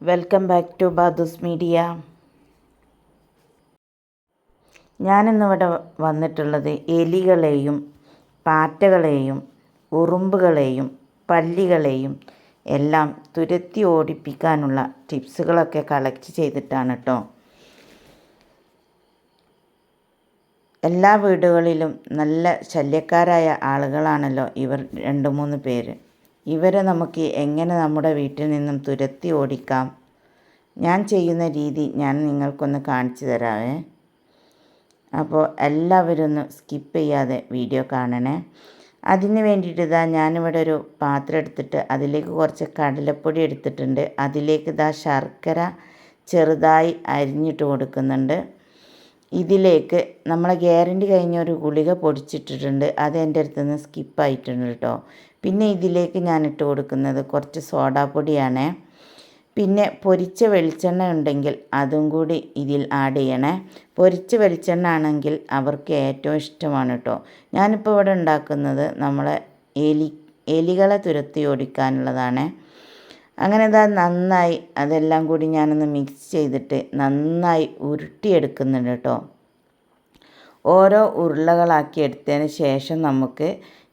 Welcome back to Badoos media. ഞാനിന്നിവിടെ വന്നിട്ടുള്ളത് എലികളെയും പാറ്റകളെയും ഉറുമ്പുകളെയും പല്ലികളെയും എല്ലാം തുരത്തി ഓടിപ്പിക്കാനുള്ള ടിപ്സുകളൊക്കെ കളക്ട് ചെയ്തിട്ടാണ് കേട്ടോ എല്ലാ വീടുകളിലും നല്ല ശല്യക്കാരായ ആളുകളാണല്ലോ ഇവർ രണ്ട് മൂന്ന് പേര്. ഇവരെ നമുക്ക് എങ്ങനെ നമ്മുടെ വീട്ടിൽ നിന്നും തുരത്തി ഓടിക്കാം? ഞാൻ ചെയ്യുന്ന രീതി ഞാൻ നിങ്ങൾക്കൊന്ന് കാണിച്ചു തരാവേ. അപ്പോൾ എല്ലാവരും ഒന്ന് സ്കിപ്പ് ചെയ്യാതെ വീഡിയോ കാണണേ. അതിന് വേണ്ടിയിട്ട് ഇതാ ഞാനിവിടെ ഒരു പാത്രം എടുത്തിട്ട് അതിലേക്ക് കുറച്ച് കടലപ്പൊടി എടുത്തിട്ടുണ്ട്. അതിലേക്ക് ഇതാ ശർക്കര ചെറുതായി അരിഞ്ഞിട്ട് കൊടുക്കുന്നുണ്ട്. ഇതിലേക്ക് നമ്മൾ ഗ്യാരണ്ടി കഴിഞ്ഞ ഒരു ഗുളിക പൊടിച്ചിട്ടിട്ടുണ്ട്. അത് എന്റെ അടുത്ത് നിന്ന് സ്കിപ്പായിട്ടുണ്ട് കേട്ടോ. പിന്നെ ഇതിലേക്ക് ഞാൻ ഇട്ട് കൊടുക്കുന്നത് കുറച്ച് സോഡാപ്പൊടിയാണ്. പിന്നെ പൊരിച്ച വെളിച്ചെണ്ണ ഉണ്ടെങ്കിൽ അതും കൂടി ഇതിൽ ആഡ് ചെയ്യണേ. പൊരിച്ച വെളിച്ചെണ്ണ ആണെങ്കിൽ അവർക്ക് ഏറ്റവും ഇഷ്ടമാണ് കേട്ടോ. ഞാനിപ്പോൾ ഇവിടെ ഉണ്ടാക്കുന്നത് നമ്മളെ എലി എലികളെ തുരത്തി ഓടിക്കാനുള്ളതാണ്. അങ്ങനെ ഇതാ നന്നായി അതെല്ലാം കൂടി ഞാനൊന്ന് മിക്സ് ചെയ്തിട്ട് നന്നായി ഉരുട്ടിയെടുക്കുന്നുണ്ട് കേട്ടോ ഓരോ ഉരുളകളാക്കി എടുത്തതിന് ശേഷം നമുക്ക്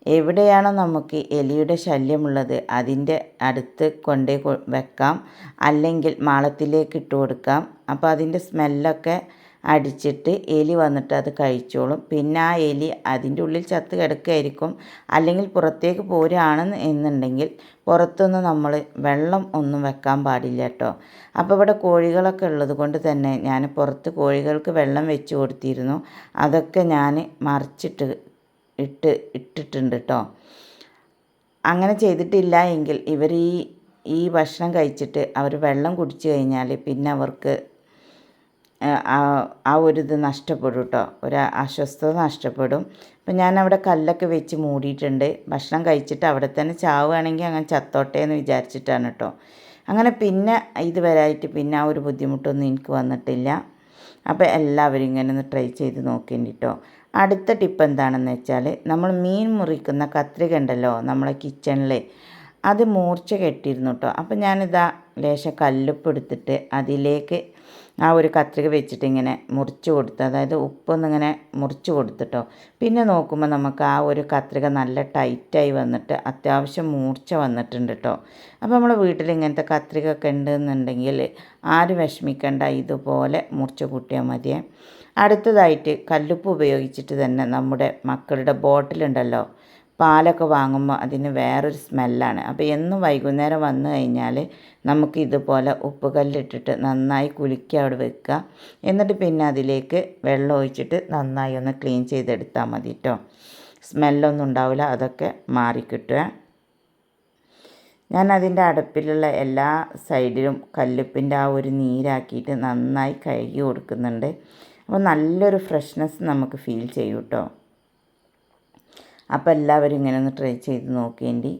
എവിടെയാണോ നമുക്ക് എലിയുടെ ശല്യമുള്ളത് അതിന്റെ അടുത്ത് കൊണ്ടേ വെക്കാം. അല്ലെങ്കിൽ മാളത്തിലേക്ക് ഇട്ട് കൊടുക്കാം. അപ്പോൾ അതിന്റെ സ്മെല്ലൊക്കെ അടിച്ചിട്ട് എലി വന്നിട്ട് അത് കഴിച്ചോളും. പിന്നെ ആ എലി അതിന്റെ ഉള്ളിൽ ചത്ത് കിടക്കുകയായിരിക്കും. അല്ലെങ്കിൽ പുറത്തേക്ക് പോരുകയാണെന്ന് എന്നുണ്ടെങ്കിൽ പുറത്തൊന്നും നമ്മൾ വെള്ളം ഒന്നും വെക്കാൻ പാടില്ല കേട്ടോ. അപ്പോൾ ഇവിടെ കോഴികളൊക്കെ ഉള്ളത് കൊണ്ട് തന്നെ ഞാൻ പുറത്ത് കോഴികൾക്ക് വെള്ളം വെച്ച് കൊടുത്തിരുന്നു. അതൊക്കെ ഞാൻ മറിച്ചിട്ട് ഇട്ട് ഇട്ടിട്ടുണ്ട് കേട്ടോ. അങ്ങനെ ചെയ്തിട്ടില്ല എങ്കിൽ ഇവർ ഈ ഈ ഭക്ഷണം കഴിച്ചിട്ട് അവർ വെള്ളം കുടിച്ചു കഴിഞ്ഞാൽ പിന്നെ അവർക്ക് ആ ഒരു ഇത് നഷ്ടപ്പെടും കേട്ടോ ഒരു അസ്വസ്ഥത നഷ്ടപ്പെടും. അപ്പം ഞാൻ അവിടെ കല്ലൊക്കെ വെച്ച് മൂടിയിട്ടുണ്ട്. ഭക്ഷണം കഴിച്ചിട്ട് അവിടെ തന്നെ ചാവുകയാണെങ്കിൽ അങ്ങനെ ചത്തോട്ടെ എന്ന് വിചാരിച്ചിട്ടാണ് കേട്ടോ അങ്ങനെ പിന്നെ ഇത് വരായിട്ട് പിന്നെ ആ ഒരു ബുദ്ധിമുട്ടൊന്നും എനിക്ക് വന്നിട്ടില്ല. അപ്പോൾ എല്ലാവരും ഇങ്ങനെ ഒന്ന് ട്രൈ ചെയ്ത് നോക്കേണ്ടി കേട്ടോ അടുത്ത ടിപ്പ് എന്താണെന്ന് വെച്ചാൽ നമ്മൾ മീൻ മുറിക്കുന്ന കത്രിക ഉണ്ടല്ലോ നമ്മളെ കിച്ചണിൽ അത് മൂർച്ച കെട്ടിയിരുന്നു കേട്ടോ അപ്പോൾ ഞാനിതാ ലേശം കല്ലുപ്പ് എടുത്തിട്ട് അതിലേക്ക് ആ ഒരു കത്രിക വെച്ചിട്ട് ഇങ്ങനെ മുറിച്ച് കൊടുത്ത് അതായത് ഉപ്പൊന്നിങ്ങനെ മുറിച്ച് കൊടുത്തിട്ടോ പിന്നെ നോക്കുമ്പോൾ നമുക്ക് ആ ഒരു കത്രിക നല്ല ടൈറ്റായി വന്നിട്ട് അത്യാവശ്യം മൂർച്ച വന്നിട്ടുണ്ട് കേട്ടോ അപ്പോൾ നമ്മുടെ വീട്ടിൽ ഇങ്ങനത്തെ കത്രിക ഒക്കെ ഉണ്ടെന്നുണ്ടെങ്കിൽ ആര് വിഷമിക്കേണ്ട ഇതുപോലെ മുറിച്ച് കൂട്ടിയാൽ മതിയേ. അടുത്തതായിട്ട് കല്ലുപ്പ് ഉപയോഗിച്ചിട്ട് തന്നെ നമ്മുടെ മക്കളുടെ ബോട്ടിലുണ്ടല്ലോ പാലൊക്കെ വാങ്ങുമ്പോൾ അതിന് വേറൊരു സ്മെല്ലാണ്. അപ്പോൾ എന്നും വൈകുന്നേരം വന്നു കഴിഞ്ഞാൽ നമുക്ക് ഇതുപോലെ ഉപ്പ് കല്ലിട്ടിട്ട് നന്നായി കുലുക്കി അവിടെ വെക്കുക. എന്നിട്ട് പിന്നെ അതിലേക്ക് വെള്ളം ഒഴിച്ചിട്ട് നന്നായി ഒന്ന് ക്ലീൻ ചെയ്തെടുത്താൽ മതി കേട്ടോ സ്മെല്ലൊന്നും ഉണ്ടാവില്ല അതൊക്കെ മാറിക്കിട്ടുക. ഞാൻ അതിന്റെ അടുപ്പിലുള്ള എല്ലാ സൈഡിലും കല്ലുപ്പിന്റെ ആ ഒരു നീരാക്കിയിട്ട് നന്നായി കഴുകി കൊടുക്കുന്നുണ്ട്. അപ്പോൾ നല്ലൊരു ഫ്രഷ്നെസ് നമുക്ക് ഫീൽ ചെയ്യും കേട്ടോ അപ്പോൾ എല്ലാവരും ഇങ്ങനെ ഒന്ന് ട്രൈ ചെയ്ത് നോക്കേണ്ടി.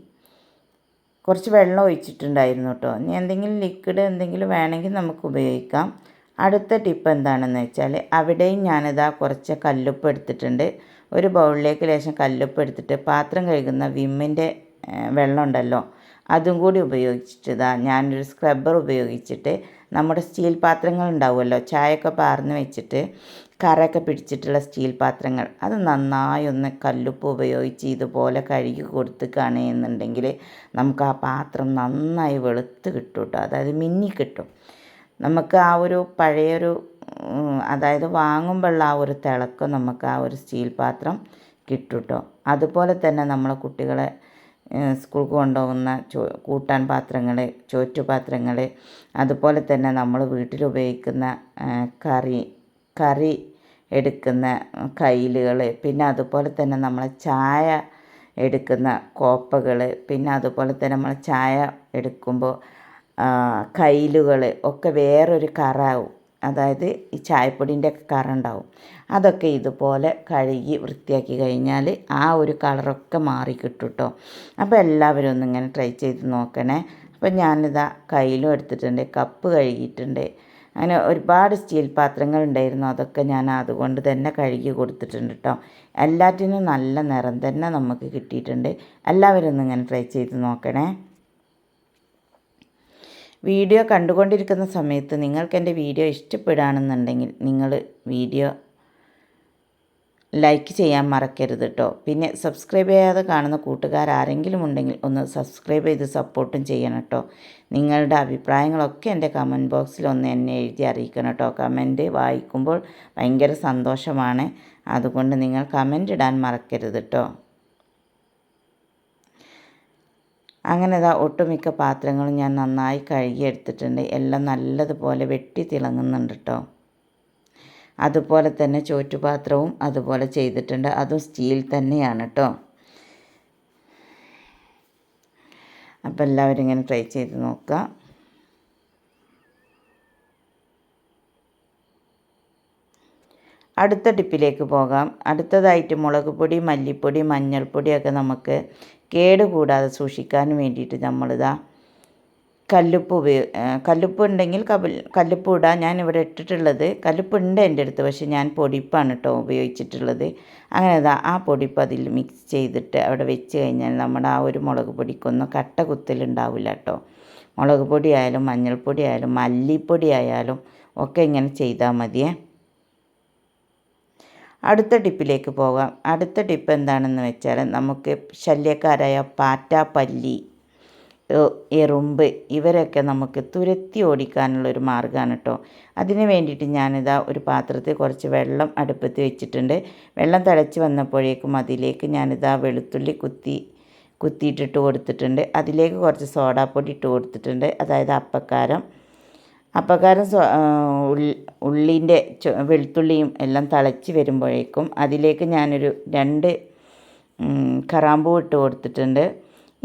കുറച്ച് വെള്ളം ഒഴിച്ചിട്ടുണ്ടായിരുന്നു കേട്ടോ. ഇനി എന്തെങ്കിലും ലിക്വിഡ് എന്തെങ്കിലും വേണമെങ്കിൽ നമുക്ക് ഉപയോഗിക്കാം. അടുത്ത ടിപ്പ് എന്താണെന്ന് വെച്ചാൽ അവിടെയും ഞാനിതാ കുറച്ച് കല്ലുപ്പ് എടുത്തിട്ടുണ്ട്. ഒരു ബൗളിലേക്ക് ലേശം കല്ലുപ്പ് എടുത്തിട്ട് പാത്രം കഴുകുന്ന വിമ്മിന്റെ വെള്ളം ഉണ്ടല്ലോ അതും കൂടി ഉപയോഗിച്ചിട്ട് ഇതാ ഞാനൊരു സ്ക്രബ്ബർ ഉപയോഗിച്ചിട്ട് നമ്മുടെ സ്റ്റീൽ പാത്രങ്ങൾ ഉണ്ടാവുമല്ലോ ചായയൊക്കെ പാർന്ന് വെച്ചിട്ട് കറയൊക്കെ പിടിച്ചിട്ടുള്ള സ്റ്റീൽ പാത്രങ്ങൾ. അത് നന്നായി ഒന്ന് കല്ലുപ്പ് ഉപയോഗിച്ച് ഇതുപോലെ കഴുകി കൊടുത്തുകയാണ് എന്നുണ്ടെങ്കിൽ നമുക്ക് ആ പാത്രം നന്നായി വെളുത്ത് കിട്ടും കേട്ടോ. അതായത് മിന്നി കിട്ടും. നമുക്ക് ആ ഒരു പഴയൊരു അതായത് വാങ്ങുമ്പോഴുള്ള ആ ഒരു തിളക്കം നമുക്ക് ആ ഒരു സ്റ്റീൽ പാത്രം കിട്ടും കേട്ടോ. അതുപോലെ തന്നെ നമ്മളെ കുട്ടികളെ സ്കൂൾക്ക് കൊണ്ടുപോകുന്ന ചോ കൂട്ടാൻ പാത്രങ്ങൾ ചോറ്റുപാത്രങ്ങൾ അതുപോലെ തന്നെ നമ്മൾ വീട്ടിൽ ഉപയോഗിക്കുന്ന കറി കറി എടുക്കുന്ന കയ്യിലുകൾ പിന്നെ അതുപോലെ തന്നെ നമ്മൾ ചായ എടുക്കുന്ന കോപ്പകൾ പിന്നെ അതുപോലെ തന്നെ നമ്മൾ ചായ എടുക്കുമ്പോൾ കയ്യിലുകൾ ഒക്കെ വേറൊരു കറാവും. അതായത് ഈ ചായപ്പൊടിന്റെ കറ ഉണ്ടാവും അതൊക്കെ ഇതുപോലെ കഴുകി വൃത്തിയാക്കി കഴിഞ്ഞാൽ ആ ഒരു കളറൊക്കെ മാറി കിട്ടും കേട്ടോ അപ്പോൾ എല്ലാവരും ഒന്നിങ്ങനെ ട്രൈ ചെയ്ത് നോക്കണേ. അപ്പോൾ ഞാനിതാ കയ്യിലും എടുത്തിട്ടുണ്ട് കപ്പ് കഴുകിയിട്ടുണ്ട്. അങ്ങനെ ഒരുപാട് സ്റ്റീൽ പാത്രങ്ങൾ ഉണ്ടായിരുന്നു. അതൊക്കെ ഞാൻ അതുകൊണ്ട് തന്നെ കഴുകി കൊടുത്തിട്ടുണ്ട് കേട്ടോ എല്ലാറ്റിനും നല്ല നിറം തന്നെ നമുക്ക് കിട്ടിയിട്ടുണ്ട്. എല്ലാവരും ഒന്ന് ഇങ്ങനെ ട്രൈ ചെയ്ത് നോക്കണേ. വീഡിയോ കണ്ടുകൊണ്ടിരിക്കുന്ന സമയത്ത് നിങ്ങൾക്ക് എന്റെ വീഡിയോ ഇഷ്ടപ്പെടുകയാണെന്നുണ്ടെങ്കിൽ നിങ്ങൾ വീഡിയോ ലൈക്ക് ചെയ്യാൻ മറക്കരുത് കേട്ടോ പിന്നെ സബ്സ്ക്രൈബ് ചെയ്യാതെ കാണുന്ന കൂട്ടുകാർ ആരെങ്കിലും ഉണ്ടെങ്കിൽ ഒന്ന് സബ്സ്ക്രൈബ് ചെയ്ത് സപ്പോർട്ടും ചെയ്യണം കേട്ടോ നിങ്ങളുടെ അഭിപ്രായങ്ങളൊക്കെ എന്റെ കമന്റ് ബോക്സിൽ ഒന്ന് എന്നെ എഴുതി അറിയിക്കണം കേട്ടോ കമന്റ് വായിക്കുമ്പോൾ ഭയങ്കര സന്തോഷമാണ്. അതുകൊണ്ട് നിങ്ങൾ കമന്റ് ഇടാൻ മറക്കരുത് കേട്ടോ അങ്ങനെ ഇതാ ഒട്ടുമിക്ക പാത്രങ്ങളും ഞാൻ നന്നായി കഴുകിയെടുത്തിട്ടുണ്ട്. എല്ലാം നല്ലതുപോലെ വെട്ടി തിളങ്ങുന്നുണ്ട് കേട്ടോ അതുപോലെ തന്നെ ചോറ്റുപാത്രവും അതുപോലെ ചെയ്തിട്ടുണ്ട്. അതും സ്റ്റീൽ തന്നെയാണ് കേട്ടോ അപ്പോൾ എല്ലാവരും ഇങ്ങനെ ട്രൈ ചെയ്ത് നോക്കുക അടുത്ത ടിപ്പിലേക്ക് പോകാം. അടുത്തതായിട്ട് മുളക് പൊടി മല്ലിപ്പൊടി മഞ്ഞൾപ്പൊടിയൊക്കെ നമുക്ക് കേടുകൂടാതെ സൂക്ഷിക്കാൻ വേണ്ടിയിട്ട് നമ്മളിതാ കല്ലുപ്പ് ഉപയോഗ കല്ലുപ്പ് ഉണ്ടെങ്കിൽ കല്ലുപ്പ് ഇടാം ഞാൻ ഇവിടെ ഇട്ടിട്ടുള്ളത് കല്ലുപ്പ് ഉണ്ട് എന്റെ അടുത്ത് പക്ഷേ ഞാൻ പൊടിപ്പാണ് കേട്ടോ ഉപയോഗിച്ചിട്ടുള്ളത്. അങ്ങനെ അതാ ആ പൊടിപ്പ് അതിൽ മിക്സ് ചെയ്തിട്ട് അവിടെ വെച്ച് കഴിഞ്ഞാൽ നമ്മുടെ ആ ഒരു മുളക് പൊടിക്കൊന്നും കട്ട കുത്തലുണ്ടാവില്ല കേട്ടോ മുളക് പൊടി ആയാലും മഞ്ഞൾപ്പൊടി ആയാലും മല്ലിപ്പൊടി ആയാലും ഒക്കെ ഇങ്ങനെ ചെയ്താൽ മതിയേ. അടുത്ത ടിപ്പിലേക്ക് പോകാം. അടുത്ത ടിപ്പ് എന്താണെന്ന് വെച്ചാൽ നമുക്ക് ശല്യക്കാരായ പാറ്റ പല്ലി എറുമ്പ് ഇവരൊക്കെ നമുക്ക് തുരത്തി ഓടിക്കാനുള്ള ഒരു മാർഗമാണ് കേട്ടോ. അതിന് വേണ്ടിയിട്ട് ഞാനിതാ ഒരു പാത്രത്തിൽ കുറച്ച് വെള്ളം അടുപ്പത്ത് വെച്ചിട്ടുണ്ട്. വെള്ളം തിളച്ച് വന്നപ്പോഴേക്കും അതിലേക്ക് ഞാനിതാ വെളുത്തുള്ളി കുത്തി കുത്തിയിട്ടിട്ട് കൊടുത്തിട്ടുണ്ട്. അതിലേക്ക് കുറച്ച് സോഡാപ്പൊടി ഇട്ട് കൊടുത്തിട്ടുണ്ട്. അതായത് അപ്പക്കാരം. അപ്പക്കാരം ഉള്ളിന്റെ വെളുത്തുള്ളിയും എല്ലാം തിളച്ച് വരുമ്പോഴേക്കും അതിലേക്ക് ഞാനൊരു രണ്ട് കറാമ്പൂ ഇട്ട് കൊടുത്തിട്ടുണ്ട്.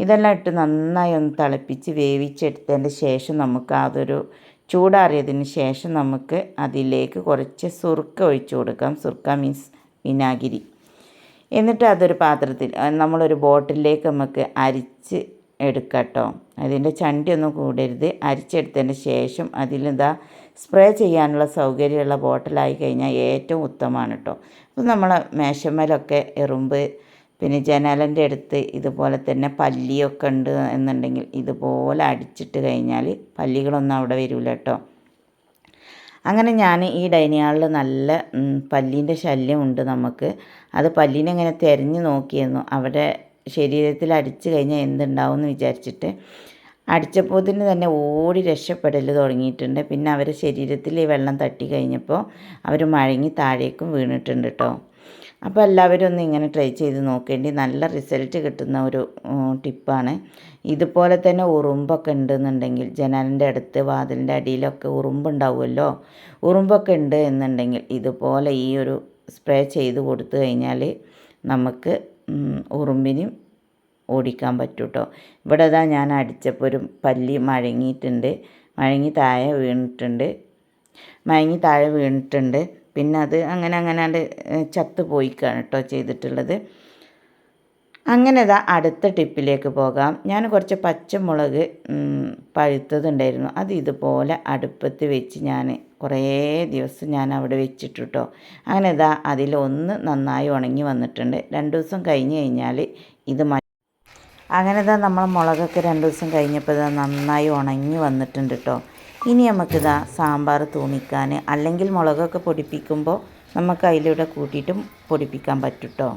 ഇതെല്ലാം ഇട്ട് നന്നായി ഒന്ന് തിളപ്പിച്ച് വേവിച്ചെടുത്തതിന്റെ ശേഷം നമുക്ക് അതൊരു ചൂടാറിയതിന് ശേഷം നമുക്ക് അതിലേക്ക് കുറച്ച് സുർക്ക ഒഴിച്ചു കൊടുക്കാം. സുർക്ക മീൻസ് വിനാഗിരി. എന്നിട്ട് അതൊരു പാത്രത്തിൽ നമ്മളൊരു ബോട്ടിലേക്ക് നമുക്ക് അരിച്ച് എടുക്കട്ടോ കേട്ടോ. അതിന്റെ ചണ്ടിയൊന്നും കൂടരുത്. അരിച്ചെടുത്തതിന് ശേഷം അതിലെന്താ സ്പ്രേ ചെയ്യാനുള്ള സൗകര്യമുള്ള ബോട്ടിലായി കഴിഞ്ഞാൽ ഏറ്റവും ഉത്തമമാണ് കേട്ടോ. അപ്പോൾ നമ്മൾ മേശമ്മലൊക്കെ എറുമ്പ് പിന്നെ ജനലിന്റെ അടുത്ത് ഇതുപോലെ തന്നെ പല്ലിയൊക്കെ ഉണ്ട് എന്നുണ്ടെങ്കിൽ ഇതുപോലെ അടിച്ചിട്ട് കഴിഞ്ഞാൽ പല്ലികളൊന്നും അവിടെ വരില്ല കേട്ടോ. അങ്ങനെ ഞാൻ ഈ ഡൈനിങ് ഹാളിൽ നല്ല പല്ലീന്റെ ശല്യമുണ്ട് നമുക്ക്. അത് പല്ലീനെ ഇങ്ങനെ തിരഞ്ഞു നോക്കിയിരുന്നു. അവിടെ ശരീരത്തിൽ അടിച്ചു കഴിഞ്ഞാൽ എന്തുണ്ടാവും എന്ന് വിചാരിച്ചിട്ട് അടിച്ചപ്പോത്തിന് തന്നെ ഓടി രക്ഷപ്പെടൽ തുടങ്ങിയിട്ടുണ്ട്. പിന്നെ അവരെ ശരീരത്തിൽ ഈ വെള്ളം തട്ടി കഴിഞ്ഞപ്പോൾ അവർ മഴങ്ങി താഴേക്കും വീണിട്ടുണ്ട് കേട്ടോ. അപ്പോൾ എല്ലാവരും ഒന്ന് ഇങ്ങനെ ട്രൈ ചെയ്ത് നോക്കേണ്ടി. നല്ല റിസൾട്ട് കിട്ടുന്ന ഒരു ടിപ്പാണ്. ഇതുപോലെ തന്നെ ഉറുമ്പൊക്കെ ഉണ്ടെന്നുണ്ടെങ്കിൽ ജനലിന്റെ അടുത്ത് വാതിലിന്റെ അടിയിലൊക്കെ ഉറുമ്പുണ്ടാവുമല്ലോ? ഉറുമ്പൊക്കെ ഉണ്ട് എന്നുണ്ടെങ്കിൽ ഇതുപോലെ ഈ ഒരു സ്പ്രേ ചെയ്ത് കൊടുത്തു കഴിഞ്ഞാൽ നമുക്ക് ഉറുമ്പിനും ഓടിക്കാൻ പറ്റും കേട്ടോ ഇവിടെ ഇതാ ഞാൻ അടിച്ചപ്പോൾ ഒരു പല്ലി മഴങ്ങിയിട്ടുണ്ട്. മഴങ്ങി താഴെ വീണിട്ടുണ്ട്. മയങ്ങി താഴെ വീണിട്ടുണ്ട്. പിന്നെ അത് അങ്ങനെ അങ്ങനെ ചത്ത് പോയിക്കാണ് കേട്ടോ ചെയ്തിട്ടുള്ളത്. അങ്ങനെ ഇതാ അടുത്ത ടിപ്പിലേക്ക് പോകാം. ഞാൻ കുറച്ച് പച്ചമുളക് പഴുത്തതുണ്ടായിരുന്നു. അത് ഇതുപോലെ അടുപ്പത്ത് വെച്ച് ഞാൻ കുറേ ദിവസം ഞാൻ അവിടെ വെച്ചിട്ടു കേട്ടോ അങ്ങനെ ഇതാ അതിലൊന്ന് നന്നായി ഉണങ്ങി വന്നിട്ടുണ്ട്. രണ്ട് ദിവസം കഴിഞ്ഞ് കഴിഞ്ഞാൽ ഇത് അങ്ങനെ ഇതാ നമ്മൾ മുളകൊക്കെ രണ്ട് ദിവസം കഴിഞ്ഞപ്പോൾ ഇതാ നന്നായി ഉണങ്ങി വന്നിട്ടുണ്ട് കേട്ടോ ഇനി നമുക്കിതാ സാമ്പാർ തൂമിക്കാൻ അല്ലെങ്കിൽ മുളകൊക്കെ പൊടിപ്പിക്കുമ്പോൾ നമുക്ക് അതിലൂടെ കൂട്ടിയിട്ടും പൊടിപ്പിക്കാൻ പറ്റും കേട്ടോ